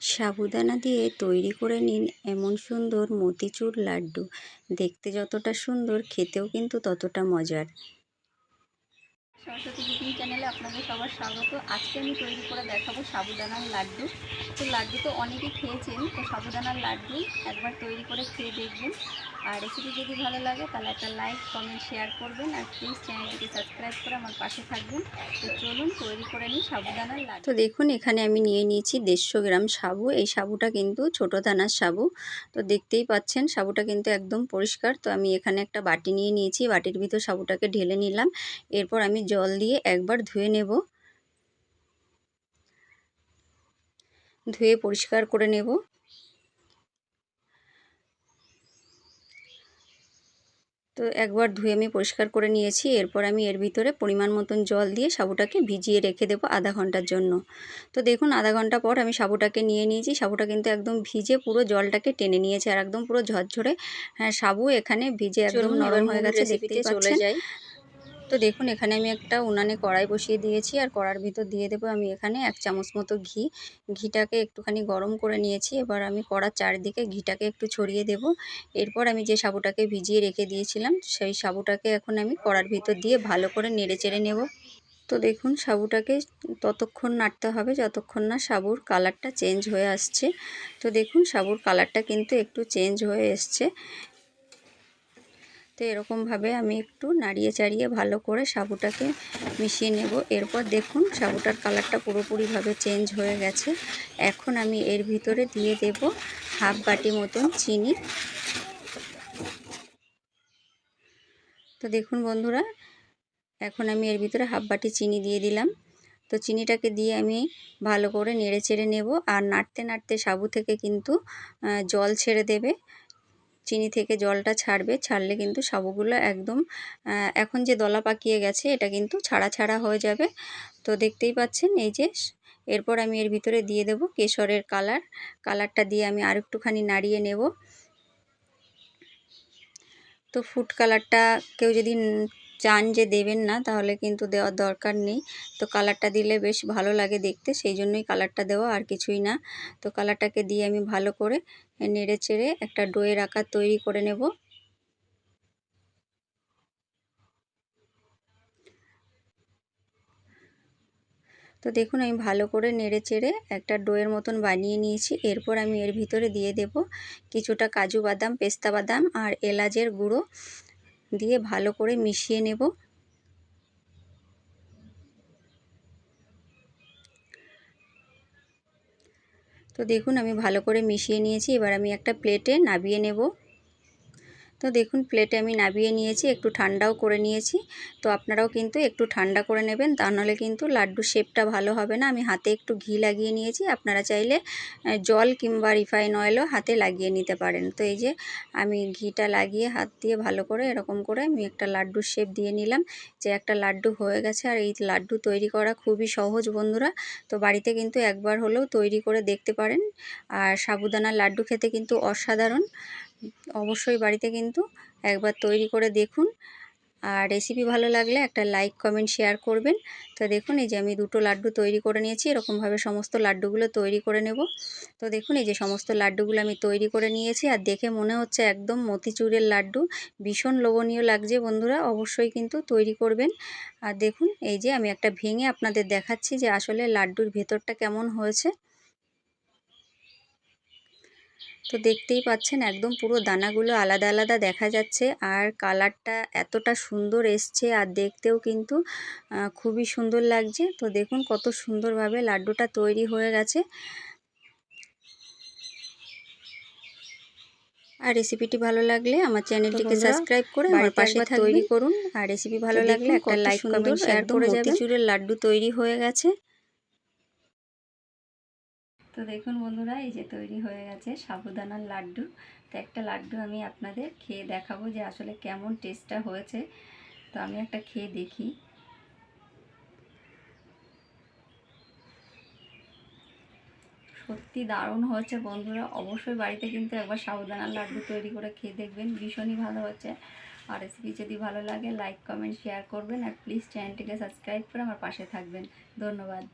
সাবুদানা দিয়ে তৈরি করে নিন এমন সুন্দর মতিচুর লাড্ডু। দেখতে যতটা সুন্দর, খেতেও কিন্তু ততটা মজার। সরস্বতী কুকিং চ্যানেলে আপনাদের সবার স্বাগত। আজকে আমি তৈরি করে দেখাবো সাবুদানার লাড্ডু। তো লাড্ডু তো অনেকেই খেয়েছেন, তো সাবুদানার লাড্ডু একবার তৈরি করে খেয়ে দেখবেন। আর রেসিপি যদি ভালো লাগে, তাহলে একটা লাইক কমেন্ট শেয়ার করবেন। আর প্লিজ চ্যানেলটিকে সাবস্ক্রাইব করে আমার পাশে থাকবেন। তো চলুন, তৈরি করে নিই সাবুদানার লাড্ডু। তো দেখুন, এখানে আমি নিয়ে নিয়েছি দেড়শো গ্রাম সাবু। এই সাবুটা কিন্তু ছোট দানার সাবু। তো দেখতেই পাচ্ছেন, সাবুটা কিন্তু একদম পরিষ্কার। তো আমি এখানে একটা বাটি নিয়ে নিয়েছি। বাটির ভিতর সাবুটাকে ঢেলে নিলাম। এরপর আমি জল দিয়ে একবার ধুয়ে নেব। ধুয়ে পরিষ্কার করে নেব। তো একবার ধুয়ে আমি পরিষ্কার করে নিয়েছি। এরপর আমি এর ভিতরে পরিমাণ মতন জল দিয়ে সাবুটাকে ভিজিয়ে রেখে দেবো আধা ঘণ্টার জন্য। তো দেখুন আধা ঘণ্টা পর আমি সাবুটাকে নিয়ে নিয়েছি। সাবুটা কিন্তু একদম ভিজে পুরো জলটাকে টেনে নিয়েছে আর একদম পুরো ঝরঝরে হ্যাঁ সাবু এখানে ভিজে একদম নরম হয়ে গেছে দেখতে চলে যায় তো দেখুন, এখানে আমি একটা উনানে কড়াই বসিয়ে দিয়েছি আর কড়ার ভিতর দিয়ে দেবো আমি এখানে এক চামচ মতো ঘি। ঘিটাকে একটুখানি গরম করে নিয়েছি, এবার আমি কড়ার চারিদিকে ঘিটাকে একটু ছড়িয়ে দেব। এরপর আমি যে সাবুটাকে ভিজিয়ে রেখে দিয়েছিলাম, সেই সাবুটাকে এখন আমি কড়ার ভিতর দিয়ে ভালো করে নেড়ে চেড়ে নেব। তো দেখুন, সাবুটাকে ততক্ষণ নাড়তে হবে যতক্ষণ না সাবুর কালারটা চেঞ্জ হয়ে আসছে। তো দেখুন, সাবুর কালারটা কিন্তু একটু চেঞ্জ হয়ে এসছে। তো এরকমভাবে আমি একটু নাড়িয়ে চাড়িয়ে ভালো করে সাবুটাকে মিশিয়ে নেব। এরপর দেখুন সাবুটার কালারটা পুরোপুরিভাবে চেঞ্জ হয়ে গেছে। এখন আমি এর ভিতরে দিয়ে দেব হাফ বাটি মতন চিনি। তো দেখুন বন্ধুরা, এখন আমি এর ভিতরে হাফ বাটি চিনি দিয়ে দিলাম। তো চিনিটাকে দিয়ে আমি ভালো করে নেড়ে চেড়ে নেব। আর নাড়তে নাড়তে সাবু থেকে কিন্তু জল ছেড়ে দেবে। চিনি থেকে জলটা ছাড়বে, ছাড়লে কিন্তু সাবুগুলো একদম এখন যে দলা পাকিয়ে গেছে এটা কিন্তু ছাড়া ছাড়া হয়ে যাবে। তো দেখতেই পাচ্ছেন এই যে, এরপর আমি এর ভিতরে দিয়ে দেব কেশরের কালার। কালারটা দিয়ে আমি আর একটুখানি নাড়িয়ে নেব। তো ফুড কালারটা কেউ যদি চান যে দেবেন না, তাহলে কিন্তু দেওয়ার দরকার নেই। তো কালারটা দিলে বেশ ভালো লাগে দেখতে, সেই জন্যই কালারটা দেওয়া আর কিছুই না। তো কালারটাকে দিয়ে আমি ভালো করে নেড়ে চেড়ে একটা ডোয়ের আকার তৈরি করে নেব। তো দেখুন, আমি ভালো করে নেড়ে চেড়ে একটা ডোয়ের মতন বানিয়ে নিয়েছি। এরপর আমি এর ভিতরে দিয়ে দেব কিছুটা কাজু বাদাম, পেস্তা বাদাম আর এলাচের গুঁড়ো। দিয়ে ভালো করে মিশিয়ে নেব। তো দেখুন আমি ভালো করে মিশিয়ে নিয়েছি, এবার আমি একটা প্লেটে নাবিয়ে নেব। তো দেখুন প্লেটে আমি নাবিয়ে নিয়েছি, একটু ঠান্ডাও করে নিয়েছি। তো আপনারাও কিন্তু একটু ঠান্ডা করে নেবেন, তা নাহলে কিন্তু লাড্ডু শেপটা ভালো হবে না। আমি হাতে একটু ঘি লাগিয়ে নিয়েছি, আপনারা চাইলে জল কিংবা রিফাইন অয়েলও হাতে লাগিয়ে নিতে পারেন। তো এই যে, আমি ঘিটা লাগিয়ে হাত দিয়ে ভালো করে এরকম করে আমি একটা লাড্ডুর শেপ দিয়ে নিলাম যে একটা লাড্ডু হয়ে গেছে। আর এই লাড্ডু তৈরি করা খুবই সহজ বন্ধুরা, তো বাড়িতে কিন্তু একবার হলেও তৈরি করে দেখতে পারেন। আর সাবুদানার লাড্ডু খেতে কিন্তু অসাধারণ। অবশ্যই বাড়িতে কিন্তু একবার তৈরি করে দেখুন। আর রেসিপি ভালো লাগলে একটা লাইক কমেন্ট শেয়ার করবেন। তো দেখুন, এই যে আমি দুটো লাড্ডু তৈরি করে নিয়েছি, এরকমভাবে সমস্ত লাড্ডুগুলো তৈরি করে নেব। তো দেখুন, এই যে সমস্ত লাড্ডুগুলো আমি তৈরি করে নিয়েছি, আর দেখে মনে হচ্ছে একদম মতিচুরের লাড্ডু। ভীষণ লোভনীয় লাগছে বন্ধুরা, অবশ্যই কিন্তু তৈরি করবেন। আর দেখুন, এই যে আমি একটা ভেঙে আপনাদের দেখাচ্ছি যে আসলে লাড্ডুর ভেতরটা কেমন হয়েছে। তো দেখতেই পাচ্ছেন একদম পুরো দানাগুলো আলাদা আলাদা দেখা যাচ্ছে আর কালারটা এতটা সুন্দর এসছে আর দেখতেও কিন্তু খুবই সুন্দর লাগছে। তো দেখুন কত সুন্দরভাবে লাড্ডুটা তৈরি হয়ে গেছে। আর রেসিপিটি ভালো লাগলে আমার চ্যানেলটিকে সাবস্ক্রাইব করে আমার পাশে তৈরি করুন। আর রেসিপি ভালো লাগলে একটা লাইক কমেন্ট শেয়ার করে যাবেন। চুরের লাড্ডু তৈরি হয়ে গেছে। তো দেখুন বন্ধুরা, এই যে তৈরি হয়ে গেছে সাবুদানার লাড্ডু। তো একটা লাড্ডু আমি আপনাদের খেয়ে দেখাবো যে আসলে কেমন টেস্টটা হয়েছে। তো আমি একটা খেয়ে দেখি। সত্যি দারুণ হয়েছে বন্ধুরা, অবশ্যই বাড়িতে কিন্তু একবার সাবুদানার লাড্ডু তৈরি করে খেয়ে দেখবেন, ভীষণই ভালো হচ্ছে আর রেসিপি যদি ভালো লাগে লাইক কমেন্ট শেয়ার করবেন। আর প্লিজ চ্যানেলটিকে সাবস্ক্রাইব করে আমার পাশে থাকবেন। ধন্যবাদ।